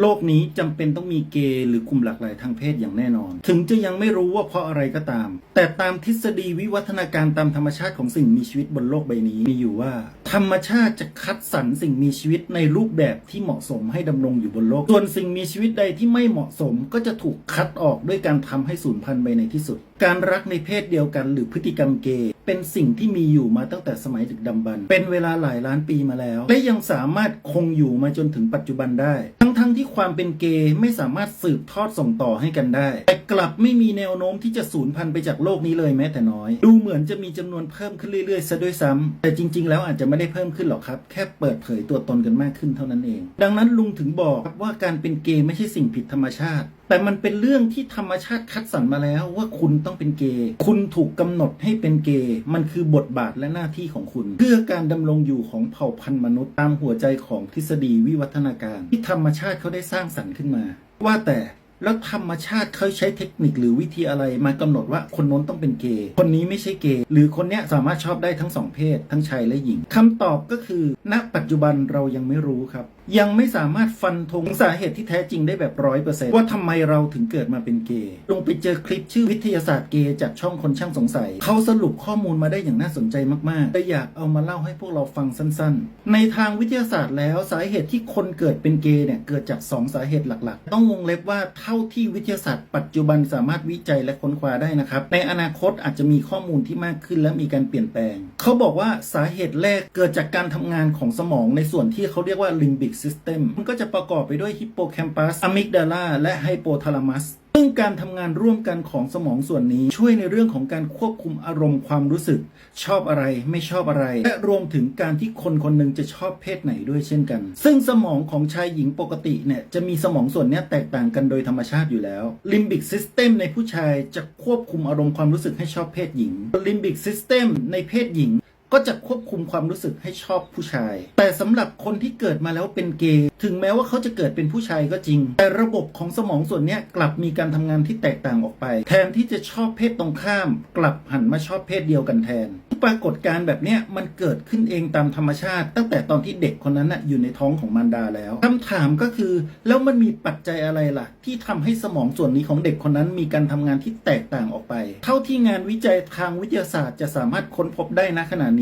โลกนี้จำเป็นต้องมีเกย์หรือกลุ่มหลากหลายทางเพศอย่างแน่นอน ถึงจะยังไม่รู้ว่าเพราะอะไรก็ตาม แต่ตามทฤษฎีวิวัฒนาการตามธรรมชาติของสิ่งมีชีวิตบนโลกใบนี้ มีอยู่ว่า ธรรมชาติจะคัดสรรสิ่งมีชีวิตในรูปแบบที่เหมาะสมให้ดำรงอยู่บนโลก ส่วนสิ่งมีชีวิตใดที่ไม่เหมาะสมก็จะถูกคัดออกด้วยการทำให้สูญพันธุ์ไปในที่สุด การรักในเพศเดียวกันหรือพฤติกรรมเกย์เป็นสิ่งที่มีอยู่มาตั้งแต่สมัยดึกดำบรรพ์เป็นเวลาหลายล้านปีมาแล้ว และยังสามารถคงอยู่มาจนถึงปัจจุบันได้ ทั้งๆที่ความเป็นเกย์ไม่สามารถสืบทอดส่งต่อให้กันได้ แต่กลับไม่มีแนวโน้มที่จะสูญพันธุ์ไปจากโลกนี้เลยแม้แต่น้อย ดูเหมือนจะมีจำนวนเพิ่มขึ้นเรื่อยๆซะด้วยซ้ำแต่จริง ๆ แล้วอาจจะไม่ได้เพิ่มขึ้นหรอกครับ แค่เปิดเผยตัวตนกันมากขึ้นเท่านั้นเอง ดังนั้นลุงถึงบอกว่าการเป็นเกย์ไม่ใช่สิ่งผิดธรรมชาติ แต่มันเป็นเรื่องที่ธรรมชาติคัดสรรมาแล้วว่าคุณต้องเป็นเกย์คุณถูกกำหนดให้เป็นเกย์มันคือบทบาทและหน้าที่ของคุณ เพื่อการดำรงอยู่ของเผ่าพันธุ์มนุษย์ตามหัวใจของทฤษฎีวิวัฒนาการ ที่ธรรมชาติเขาได้สร้างสรรค์ขึ้นมา ว่าแต่แล้วธรรมชาติเขาใช้เทคนิคหรือวิธีอะไรมากำหนดว่าคนน้นต้องเป็นเกย์ คนนี้ไม่ใช่เกย์ หรือคนเนี้ยสามารถชอบได้ทั้งสองเพศ ทั้งชายและหญิงคำตอบก็คือ ณ ปัจจุบันเรายังไม่รู้ครับยังไม่สามารถฟันธงสาเหตุที่แท้จริงได้แบบร้อยเปอร์เซ็นต์ว่าทำไมเราถึงเกิดมาเป็นเกย์ลงไปเจอคลิปชื่อวิทยาศาสตร์เกย์จากช่องคนช่างสงสัย เขาสรุปข้อมูลมาได้อย่างน่าสนใจมากๆเลยอยากเอามาเล่าให้พวกเราฟังสั้นๆ ในทางวิทยาศาสตร์แล้วสาเหตุที่คนเกิดเป็นเกย์เนี่ยเกิดจาก 2 สาเหตุหลักๆ ต้องวงเล็บว่าเท่าที่วิทยาศาสตร์ปัจจุบันสามารถวิจัยและค้นคว้าได้นะครับในอนาคตอาจจะมีข้อมูลที่มากขึ้นและมีการเปลี่ยนแปลง เขาบอกว่าสาเหตุแรกเกิดจากการทำงานของสมองในส่วนที่เขาเรียกว่าลิมบิก limbic system มันก็จะประกอบไปด้วยฮิปโปแคมปัสอะมิกดาลาและไฮโปทาลามัสซึ่งการทำงานร่วมกันของสมองส่วนนี้ ช่วยในเรื่องของการควบคุมอารมณ์ความรู้สึก ชอบอะไรไม่ชอบอะไร และรวมถึงการที่คนคนหนึ่งจะชอบเพศไหนด้วยเช่นกัน ซึ่งสมองของชายหญิงปกติเนี่ยจะมีสมองส่วนนี้แตกต่างกันโดยธรรมชาติอยู่แล้ว Limbic System ในผู้ชายจะควบคุมอารมณ์ความรู้สึกให้ชอบเพศหญิง Limbic System ในเพศหญิง ก็จะควบคุมความรู้สึกให้ชอบผู้ชาย แต่สำหรับคนที่เกิดมาแล้วเป็นเกย์ถึงแม้ว่าเขาจะเกิดเป็นผู้ชายก็จริง แต่ระบบของสมองส่วนนี้กลับมีการทำงานที่แตกต่างออกไป แทนที่จะชอบเพศตรงข้าม กลับหันมาชอบเพศเดียวกันแทน ปรากฏการแบบนี้มันเกิดขึ้นเองตามธรรมชาติ ตั้งแต่ตอนที่เด็กคนนั้นน่ะอยู่ในท้องของมารดาแล้วคำถามก็คือ แล้วมันมีปัจจัยอะไรล่ะ ที่ทำให้สมองส่วนนี้ของเด็กคนนั้นมีการทำงานที่แตกต่างออกไป เท่าที่งานวิจัยทางวิทยาศาสตร์จะสามารถค้นพบได้ณขณะนี้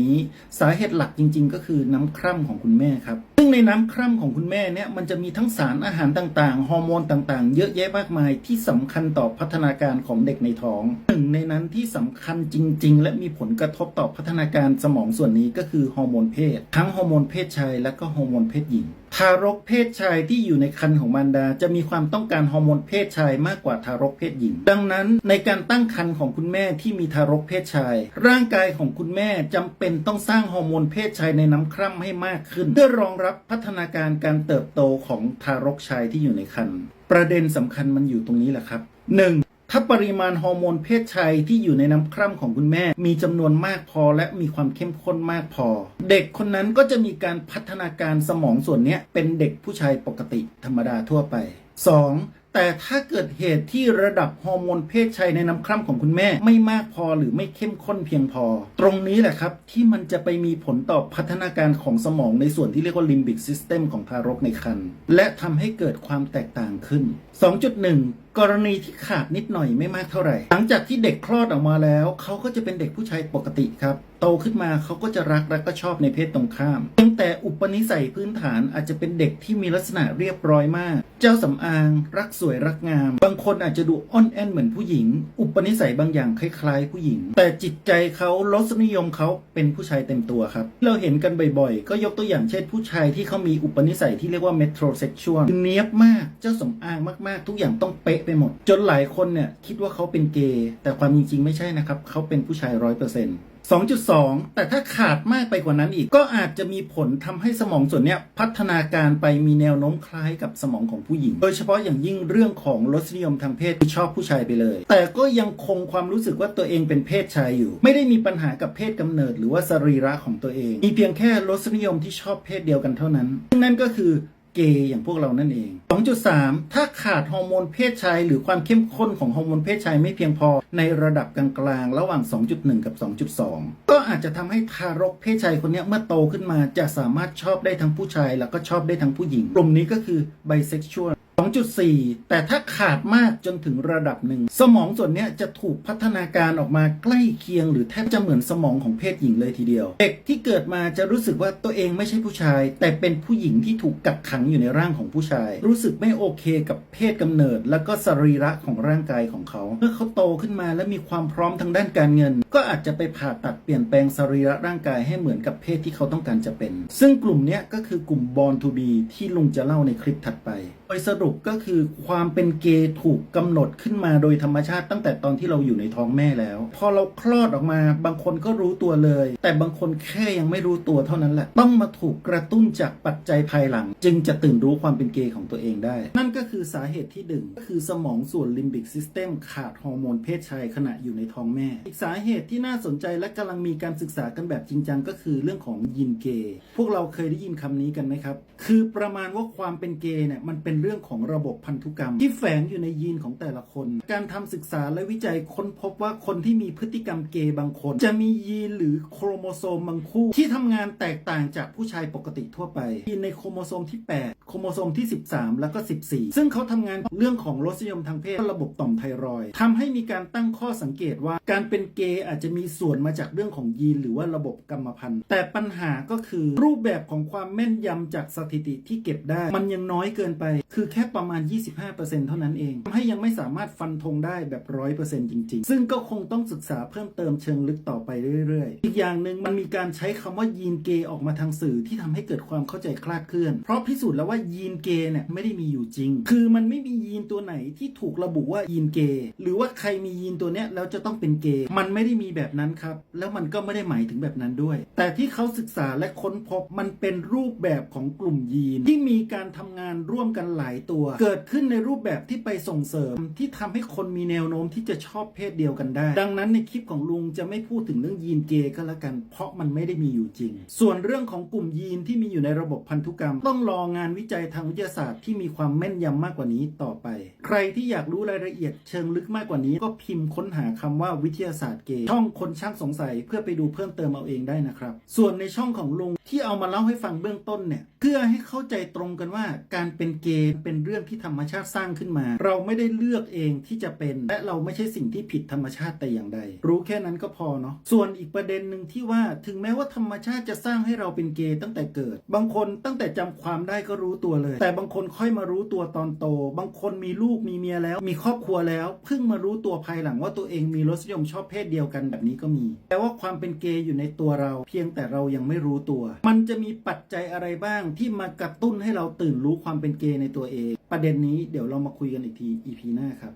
สาเหตุหลักจริง ๆ ก็คือน้ำคร่ำของคุณแม่ครับ ในน้ำคร่ำของคุณแม่เนี่ยมันจะมีทั้งสารอาหารต่างๆ ฮอร์โมนต่างๆ เยอะแยะมากมายที่สำคัญต่อพัฒนาการของเด็กในท้องหนึ่งในนั้นที่สำคัญจริง ๆ และมีผลกระทบต่อพัฒนาการสมองส่วนนี้ก็คือฮอร์โมนเพศ ทั้งฮอร์โมนเพศชายและก็ฮอร์โมนเพศหญิงทารกเพศชายที่อยู่ในครรภ์ของมารดา จะมีความต้องการฮอร์โมนเพศชายมากกว่าทารกเพศหญิง ดังนั้นในการตั้งครรภ์ของคุณแม่ที่มีทารกเพศชาย ร่างกายของคุณแม่จำเป็นต้องสร้างฮอร์โมนเพศชายในน้ำคร่ำให้มากขึ้น เพื่อรองรับพัฒนาการการเติบโตของทารกชายที่อยู่ในครรภ์ประเด็นสำคัญมันอยู่ตรงนี้แหละครับ 1. ถ้าปริมาณฮอร์โมนเพศชายที่อยู่ในน้ำคร่ำของคุณแม่ มีจำนวนมากพอและมีความเข้มข้นมากพอ เด็กคนนั้นก็จะมีการพัฒนาการสมองส่วนนี้เป็นเด็กผู้ชายปกติธรรมดาทั่วไป 2. แต่ถ้าเกิดเหตุที่ระดับฮอร์โมนเพศชายในน้ำคร่ำของคุณแม่ ไม่มากพอหรือไม่เข้มข้นเพียงพอ ตรงนี้แหละครับที่มันจะไปมีผลต่อพัฒนาการของสมองในส่วนที่เรียกว่าลิมบิกซิสเต็มของทารกในครรภ์และทำให้เกิดความแตกต่างขึ้น 2.1กรณีที่ขาดนิดหน่อยไม่มากเท่าไหร่ หลังจากที่เด็กคลอดออกมาแล้ว เขาก็จะเป็นเด็กผู้ชายปกติครับ โตขึ้นมาเขาก็จะรักและก็ชอบในเพศตรงข้ามเพียงแต่อุปนิสัยพื้นฐานอาจจะเป็นเด็กที่มีลักษณะเรียบร้อยมาก เจ้าสำอาง รักสวยรักงาม บางคนอาจจะดูอ่อนแอนเหมือนผู้หญิง อุปนิสัยบางอย่างคล้ายๆ ผู้หญิง แต่จิตใจเขารสนิยมเขาเป็นผู้ชายเต็มตัวครับ เราเห็นกันบ่อยๆ ก็ยกตัวอย่างเช่นผู้ชายที่เขามีอุปนิสัยที่เรียกว่า metrosexual คือเนี้ยบมาก เจ้าสำอางมากๆ ทุกอย่างต้องเป๊ะไปหมด จนหลายคนเนี่ยคิดว่าเขาเป็นเกย์แต่ความจริงๆไม่ใช่นะครับ เขาเป็นผู้ชายร้อยเปอร์เซ็นต์2.2 แต่ถ้าขาดมากไปกว่านั้นอีก ก็อาจจะมีผลทำให้สมองส่วนเนี้ยพัฒนาการไปมีแนวโน้มคล้ายกับสมองของผู้หญิง โดยเฉพาะอย่างยิ่งเรื่องของรสนิยมทางเพศที่ชอบผู้ชายไปเลย แต่ก็ยังคงความรู้สึกว่าตัวเองเป็นเพศชายอยู่ ไม่ได้มีปัญหากับเพศกำเนิด หรือว่าสรีระของตัวเอง มีเพียงแค่รสนิยมที่ชอบเพศเดียวกันเท่านั้นนั่นก็คือ เกย์อย่างพวกเรานั่นเอง 2.3 ถ้าขาดฮอร์โมนเพศชายหรือความเข้มข้นของฮอร์โมนเพศชายไม่เพียงพอในระดับกลางๆ ระหว่าง 2.1 กับ 2.2 ก็อาจจะทำให้ทารกเพศชายคนนี้เมื่อโตขึ้นมาจะสามารถชอบได้ทั้งผู้ชาย แล้วก็ชอบได้ทั้งผู้หญิง กลุ่มนี้ก็คือไบเซ็กชวล 2.4 แต่ถ้าขาดมากจนถึงระดับหนึ่ง สมองส่วนนี้จะถูกพัฒนาการออกมาใกล้เคียง หรือแทบจะเหมือนสมองของเพศหญิงเลยทีเดียว เด็กที่เกิดมาจะรู้สึกว่าตัวเองไม่ใช่ผู้ชาย แต่เป็นผู้หญิงที่ถูกกักขังอยู่ในร่างของผู้ชาย รู้สึกไม่โอเคกับเพศกำเนิด แล้วก็สรีระของร่างกายของเขาเมื่อเขาโตขึ้นมาและมีความพร้อมทางด้านการเงิน ก็อาจจะไปผ่าตัดเปลี่ยนแปลงสรีระร่างกายให้เหมือนกับเพศที่เขาต้องการจะเป็น ซึ่งกลุ่มเนี้ยก็คือกลุ่ม Born to be ที่ลุงจะเล่าในคลิปถัดไปโดยสรุปก็คือความเป็นเกย์ถูกกำหนดขึ้นมาโดยธรรมชาติตั้งแต่ตอนที่เราอยู่ในท้องแม่แล้ว พอเราคลอดออกมาบางคนก็รู้ตัวเลย แต่บางคนแค่ยังไม่รู้ตัวเท่านั้นแหละ ต้องมาถูกกระตุ้นจากปัจจัยภายหลัง จึงจะตื่นรู้ความเป็นเกย์ของตัวเองได้ นั่นก็คือสาเหตุที่หนึ่งก็คือสมองส่วนลิมบิกซิสเต็มขาดฮอร์โมนเพศชายขณะอยู่ในท้องแม่ อีกสาเหตุที่น่าสนใจและกำลังมีการศึกษากันแบบจริงจังก็คือเรื่องของยีนเกย์พวกเราเคยได้ยินคำนี้กันไหมครับคือประมาณว่าความเป็นเกย์เนี่ยมันเป็นเรื่องของระบบพันธุกรรม ที่แฝงอยู่ในยีนของแต่ละคน การทำศึกษาและวิจัยค้นพบว่าคนที่มีพฤติกรรมเกย์บางคน จะมียีนหรือโครโมโซมบางคู่ ที่ทำงานแตกต่างจากผู้ชายปกติทั่วไป ยีนในโครโมโซมที่ 8 โครโมโซมที่ 13 แล้วก็ 14 ซึ่งเขาทำงานเรื่องของรสนิยมทางเพศระบบต่อมไทรอยด์ทำให้มีการตั้งข้อสังเกตว่า การเป็นเกย์อาจจะมีส่วนมาจากเรื่องของยีนหรือว่าระบบกรรมพันธุ์ แต่ปัญหาก็คือรูปแบบของความแม่นยำจากสถิติที่เก็บได้ มันยังน้อยเกินไป คือแค่ค่ประมาณ 25%เท่านั้นเองทำให้ยังไม่สามารถฟันธงได้แบบ 100%จริง ๆ ซึ่งก็คงต้องศึกษาเพิ่มเติมเชิงลึกต่อไปเรื่อยๆ อีกอย่างหนึ่งมันมีการใช้คำว่ายีนเกย์ออกมาทางสื่อที่ทำให้เกิดความเข้าใจคลาดเคลื่อน เพราะพิสูจน์แล้วว่ายีนเกย์เนี่ยไม่ได้มีอยู่จริง คือมันไม่มียีนตัวไหนที่ถูกระบุว่ายีนเกย์หรือว่าใครมียีนตัวเนี้ยแล้วจะต้องเป็นเกย์มันไม่ได้มีแบบนั้นครับ แล้วมันก็ไม่ได้หมายถึงแบบนั้นด้วย แต่ที่เขาศึกษาและค้นพบมันเป็นรูปแบบของกลุ่มยีนที่มีการทำงานร่วมกันหลายตัวเกิดขึ้นในรูปแบบที่ไปส่งเสริมที่ทำให้คนมีแนวโน้มที่จะชอบเพศเดียวกันได้ ดังนั้นในคลิปของลุงจะไม่พูดถึงเรื่องยีนเกย์ก็แล้วกัน เพราะมันไม่ได้มีอยู่จริง ส่วนเรื่องของกลุ่มยีนที่มีอยู่ในระบบพันธุกรรม ต้องรองานวิจัยทางวิทยาศาสตร์ที่มีความแม่นยำมากกว่านี้ต่อไป ใครที่อยากรู้รายละเอียดเชิงลึกมากกว่านี้ ก็พิมพ์ค้นหาคำว่าวิทยาศาสตร์เกย์ช่องคนช่างสงสัยเพื่อไปดูเพิ่มเติมเอาเองได้นะครับ ส่วนในช่องของลุงที่เอามาเล่าให้ฟังเบื้องต้นเนี่ยเพื่อให้เข้าใจตรงกันว่าการเป็นเกย์เป็นเรื่องที่ธรรมชาติสร้างขึ้นมา เราไม่ได้เลือกเองที่จะเป็น และเราไม่ใช่สิ่งที่ผิดธรรมชาติแต่อย่างใด รู้แค่นั้นก็พอเนาะส่วนอีกประเด็นหนึ่งที่ว่าถึงแม้ว่าธรรมชาติจะสร้างให้เราเป็นเกย์ตั้งแต่เกิด บางคนตั้งแต่จำความได้ก็รู้ตัวเลย แต่บางคนค่อยมารู้ตัวตอนโต บางคนมีลูกมีเมียแล้ว มีครอบครัวแล้ว เพิ่งมารู้ตัวภายหลังว่าตัวเองมีรสนิยมชอบเพศเดียวกันแบบนี้ก็มี แต่ว่าความเป็นเกย์อยู่ในตัวเรา เพียงแต่เรายังไม่รู้ตัว มันจะมีปัจจัยอะไรบ้างที่มากระตุ้นให้เราตื่นรู้ความเป็นเกย์ในตัวเอง ประเด็นนี้เดี๋ยวเรามาคุยกันอีกที EP หน้าครับ